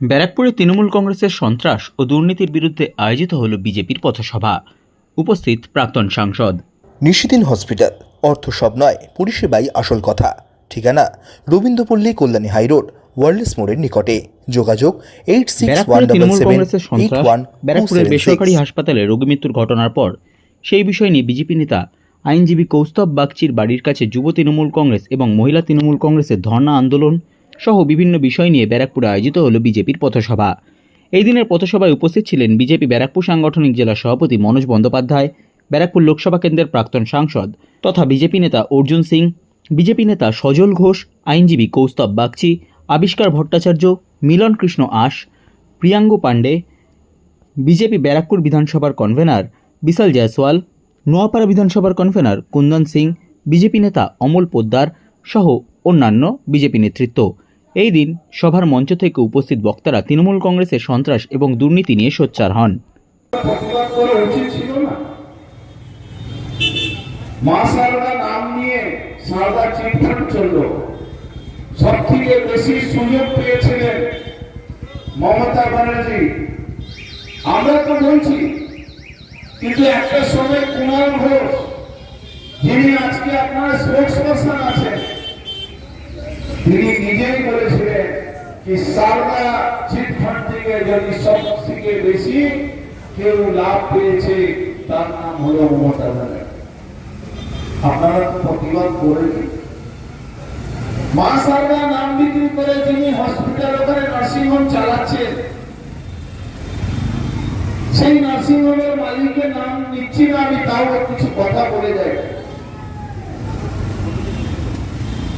ব্যারাকপুরে তৃণমূল কংগ্রেসের সন্ত্রাস ও দুর্নীতির বিরুদ্ধে আয়োজিত হল বিজেপির পথসভা। উপস্থিত প্রাক্তন সাংসদ। নিশিদিন হসপিটাল অর্থ সব নয় পরিষেবাই আসল কথা। ঠিকানা রবীন্দ্রপল্লী কল্যাণী হাইরোড ওয়ার্ল্ডস মোড়ের নিকটে। যোগাযোগ এইট সিক্স ওয়ান তৃণমূল কংগ্রেসের সন্ত্রাস ব্যারাকপুরের বেসরকারি হাসপাতালে রোগী মৃত্যুর ঘটনার পর সেই বিষয় নিয়ে বিজেপি নেতা আইনজীবী কৌস্তব বাগচির বাড়ির কাছে যুব তৃণমূল কংগ্রেস এবং মহিলা তৃণমূল কংগ্রেসের ধর্ণা আন্দোলন সহ বিভিন্ন বিষয় নিয়ে ব্যারাকপুরে আয়োজিত হল বিজেপির পথসভা। এই দিনের পথসভায় উপস্থিত ছিলেন বিজেপি ব্যারাকপুর সাংগঠনিক জেলা সভাপতি মনোজ বন্দ্যোপাধ্যায়, ব্যারাকপুর লোকসভা কেন্দ্রের প্রাক্তন সাংসদ তথা বিজেপি নেতা অর্জুন সিং, বিজেপি নেতা সজল ঘোষ, আইনজীবী কৌস্তব বাগচি, আবিষ্কার ভট্টাচার্য, মিলন কৃষ্ণ আশ, প্রিয়াঙ্গ পাণ্ডে, বিজেপি ব্যারাকপুর বিধানসভার কনভেনার বিশাল জয়সওয়াল, নোয়াপাড়া বিধানসভার কনভেনার কুন্দন সিং, বিজেপি নেতা অমল পোদ্দার সহ অন্যান্য বিজেপি নেতৃত্ব। এই দিন সভার মঞ্চ থেকে উপস্থিত বক্তারা তৃণমূল কংগ্রেসের সন্ত্রাস এবং দুর্নীতি নিয়ে সোচ্চার হন। আমরা তো বলছি, কিন্তু একটা সময় কুণাল ঘোষ, যিনি আজকে আপনার স্পোর্টস পার্সন আছেন, তিনি নিজেই বলেছিলেন সারদা চিটফান্ড থেকে যদি সব থেকে বেশি কেউ লাভ পেয়েছে তার নাম হলো মমতা ব্যানার্জি আপনারা প্রতিবাদ মা সারদা নাম বিক্রি করে যিনি হসপিটাল ওখানে নার্সিংহোম চালাচ্ছেন সেই নার্সিংহোমের মালিকের নাম নিচ্ছি না আমি তাও কিছু কথা বলে যাই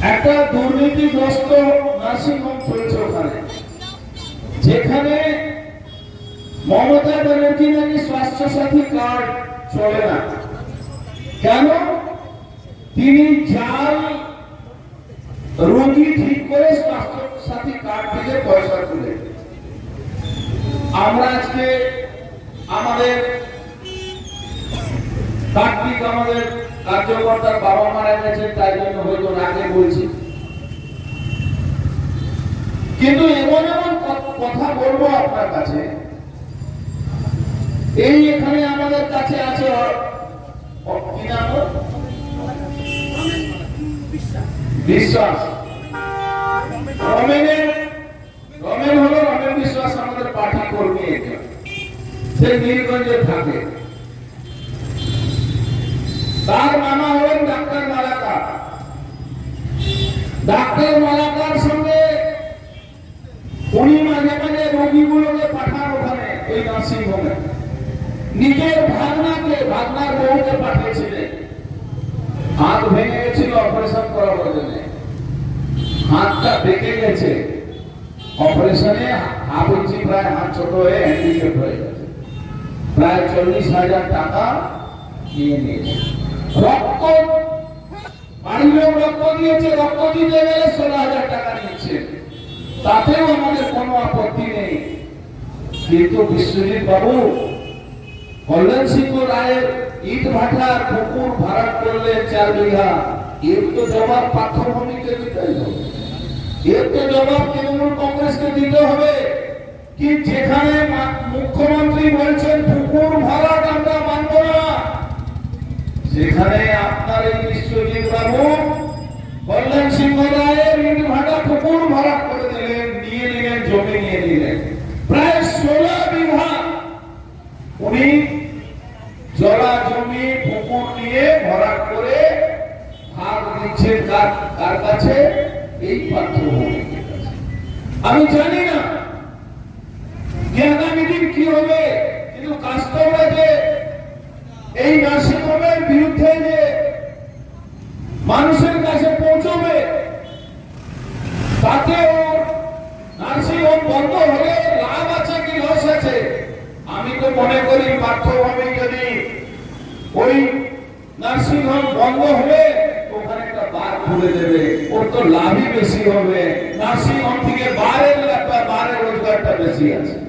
একটা দুর্নীতিগ্রস্ত নার্সিংহোম চলছে ওখানে যেখানে মমতা ব্যানার্জি নাকি স্বাস্থ্য সাথী কার্ড চলে না। কেন? তিনি জাল রোগী ঠিক করে স্বাস্থ্য সাথী কার্ড থেকে পয়সা তুলে। আমরা আজকে আমাদের কার্তিক আমাদের কার্যকর্তার বাবা মারা গেছেন তাই জন্য হয়তো রাগে বলছি কিন্তু এমন এমন কথা বলব আপনার কাছে। এই এখানে আমাদের কাছে আছে বিশ্বাস। রমেন হলো রমেন বিশ্বাস আমাদের পার্টি কর্মী এটা সে নীলগঞ্জে থাকে। তার মামা হলেন ডাক্তার মালাকার। ডাক্তার মালাকার সঙ্গে উনি মাঝে মাঝে রোগীগুলোকে পাঠান ওখানে ওই নার্সিং হোমে নিজের ভাগনাকে, ভাগনার বউকে পাঠিয়েছিলেন। হাত ভেঙে গেছিল অপারেশন করার জন্য। হাতটা বেঁকে গেছে। অপারেশনে হাফ ইঞ্চি প্রায় হাত ছোট হয়ে হ্যান্ডিক্যাপ হয়ে গেছে। প্রায় চল্লিশ হাজার টাকা নিয়ে নিয়েছে। রক্ত, বাড়ির রক্ত দিয়েছে, রক্ত দিতে গেলে ষোলো হাজার টাকা নিচ্ছে তাতেও আমাদের কোনো আপত্তি নেই। কিন্তু বিশ্বজিৎ বাবু, কল্যাণ সিংহ রায়ের ইট পুকুর ভাড়া চার বিঘা। এর তো জবাব পার্থভূমিকে দিতে হবে। এর তো জবাব তৃণমূল কংগ্রেসকে দিতে হবে। কি যেখানে মুখ্যমন্ত্রী বলছেন পুকুর ভাড়া সেখানে আপনার এই বিশ্বজিৎ বাবু কল্যাণ সিংহ রায়ের ইট ভাটা পুকুর ভাড়া করে দিলেন, নিয়ে নিলেন, জমি নিয়ে নিলেন। প্রায় ষোলো বিঘা উনি জলা জমি, পুকুর নিয়ে ভরাট করে ভাগ দিচ্ছেন কার কার কাছে এই কাছে আমি জানি না যে আগামী দিন কি হবে, কিন্তু কাস্টমরা যে এই যে মানুষের কাছে পৌঁছবে, তাতে ওর নার্সিংহোম বন্ধ হলে লাভ আছে কি লস আছে? আমি তো মনে করি পাঠ্যভূমি যদি ওই নার্সিংহোম বন্ধ হবে ওখানে একটা বার খুলে দেবে, ওর তো লাভই বেশি হবে। নার্সিংহোম থেকে বারের লাভ- বারের রোজগারটা বেশি আছে।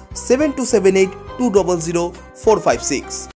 seven two seven eight two double zero four five six